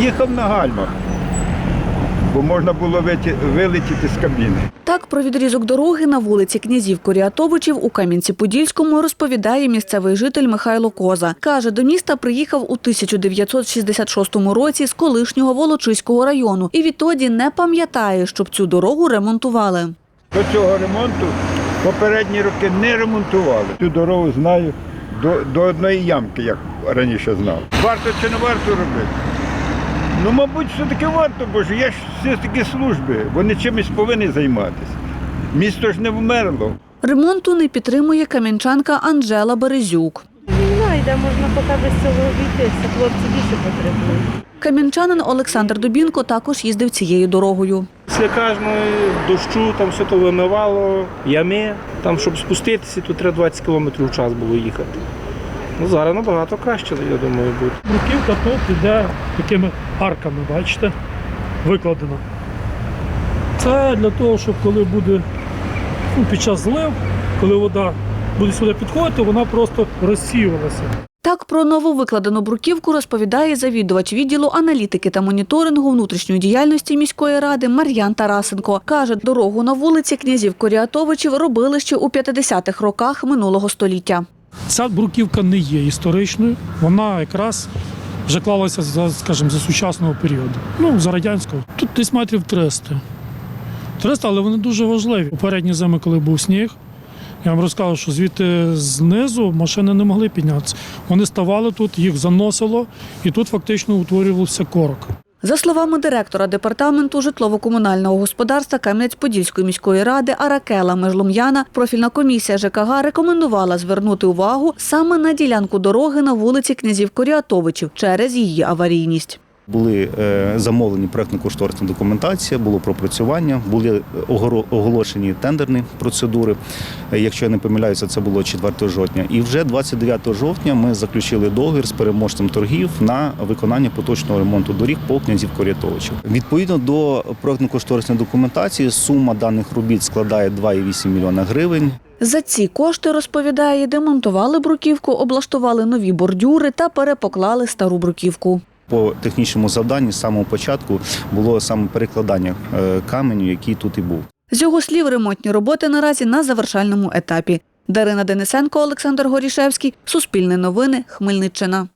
Їхав на гальмах, бо можна було вилетіти з кабіни. Так про відрізок дороги на вулиці князів Коріатовичів у Кам'янці-Подільському розповідає місцевий житель Михайло Коза. Каже, до міста приїхав у 1966 році з колишнього Волочиського району і відтоді не пам'ятає, щоб цю дорогу ремонтували. До цього ремонту попередні роки не ремонтували. Цю дорогу знаю до, до одної ямки, як раніше знав. Варто чи не варто робити? Ну, мабуть, все-таки варто, бо ж є ж все-таки служби, вони чимось повинні займатися. Місто ж не вмерло. Ремонту не підтримує кам'янчанка Анжела Березюк. Війна йде, можна поки без цього обійтися. Хлопці більше потребують. Кам'янчанин Олександр Дубінко також їздив цією дорогою. Після кожного дощу там все то вимивало, ями. Там, щоб спуститися, то треба 20 км в час було їхати. Ну, зараз набагато краще, я думаю, буде. Бруківка тут йде такими арками, бачите, викладена. Це для того, щоб коли буде ну, під час злив, коли вода буде сюди підходити, вона просто розсіювалася. Так про нову викладену бруківку розповідає завідувач відділу аналітики та моніторингу внутрішньої діяльності міської ради Мар'ян Тарасенко. Каже, дорогу на вулиці князів Коріатовичів робили ще у 50-х роках минулого століття. Ця бруківка не є історичною, вона якраз вже клалася за, скажімо, за сучасного періоду. Ну, за радянського. Тут десь метрів 300. 300, але вони дуже важливі. Попередні зими, коли був сніг, я вам розказав, що звідти знизу машини не могли піднятися. Вони ставали тут, їх заносило, і тут фактично утворювався корок. За словами директора департаменту житлово-комунального господарства Кам'янець-Подільської міської ради Аракела Межлум'яна, профільна комісія ЖКГ рекомендувала звернути увагу саме на ділянку дороги на вулиці князів Коріатовичів через її аварійність. Були е, замовлені проектно-кошторисна документація, було пропрацювання, були оголошені тендерні процедури. Е, Якщо я не помиляюся, це було 4 жовтня. І вже 29 жовтня ми заключили договір з переможцем торгів на виконання поточного ремонту доріг по князів Корятовичів. Відповідно до проектно-кошторисної документації, сума даних робіт складає 2,8 мільйона гривень. За ці кошти, розповідає, демонтували бруківку, облаштували нові бордюри та перепоклали стару бруківку. По технічному завданні з самого початку було саме перекладання е, каменю, який тут і був. З його слів, ремонтні роботи наразі на завершальному етапі. Дарина Денисенко, Олександр Горішевський, Суспільне новини, Хмельниччина.